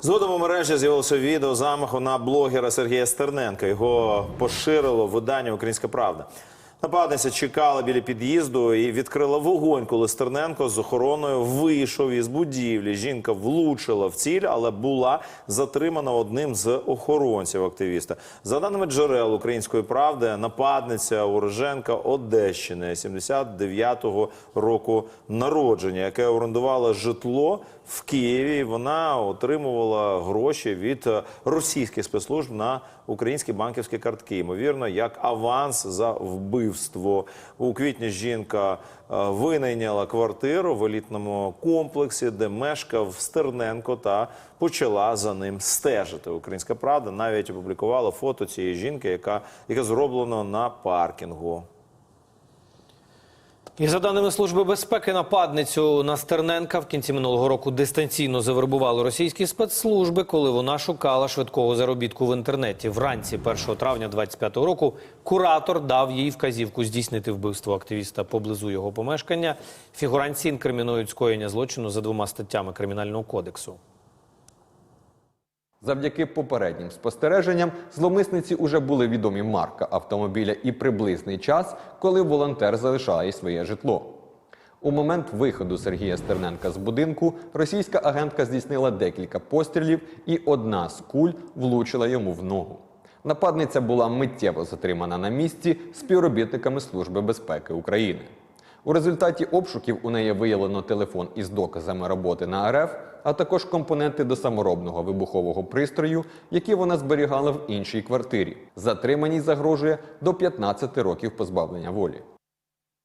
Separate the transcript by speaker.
Speaker 1: Згодом у мережі з'явилося відео замаху на блогера Сергія Стерненка. Його поширило видання Українська Правда. Нападниця чекала біля під'їзду і відкрила вогонь, коли Стерненко з охороною вийшов із будівлі. Жінка влучила в ціль, але була затримана одним з охоронців активіста. За даними джерел української правди, нападниця уроженка Одещини 79-го року народження, яке орендувала житло в Києві. Вона отримувала гроші від російських спецслужб на українські банківські картки. Ймовірно, як аванс за вбивство. У квітні жінка е, винайняла квартиру в елітному комплексі, де мешкав Стерненко, та почала за ним стежити. Українська правда навіть опублікувала фото цієї жінки, яка, яке зроблено на паркінгу.
Speaker 2: І за даними Служби безпеки, нападницю на Стерненка в кінці минулого року дистанційно завербували російські спецслужби, коли вона шукала швидкого заробітку в інтернеті. Вранці 1 травня 25-го року куратор дав їй вказівку здійснити вбивство активіста поблизу його помешкання. Фігуранці інкримінують скоєння злочину за двома статтями кримінального кодексу.
Speaker 3: Завдяки попереднім спостереженням зловмисниці уже були відомі марка автомобіля і приблизний час, коли волонтер залишає своє житло. У момент виходу Сергія Стерненка з будинку російська агентка здійснила декілька пострілів, і одна з куль влучила йому в ногу. Нападниця була миттєво затримана на місці співробітниками Служби безпеки України. У результаті обшуків у неї виявлено телефон із доказами роботи на РФ, а також компоненти до саморобного вибухового пристрою, які вона зберігала в іншій квартирі. Затриманій загрожує до 15 років позбавлення волі.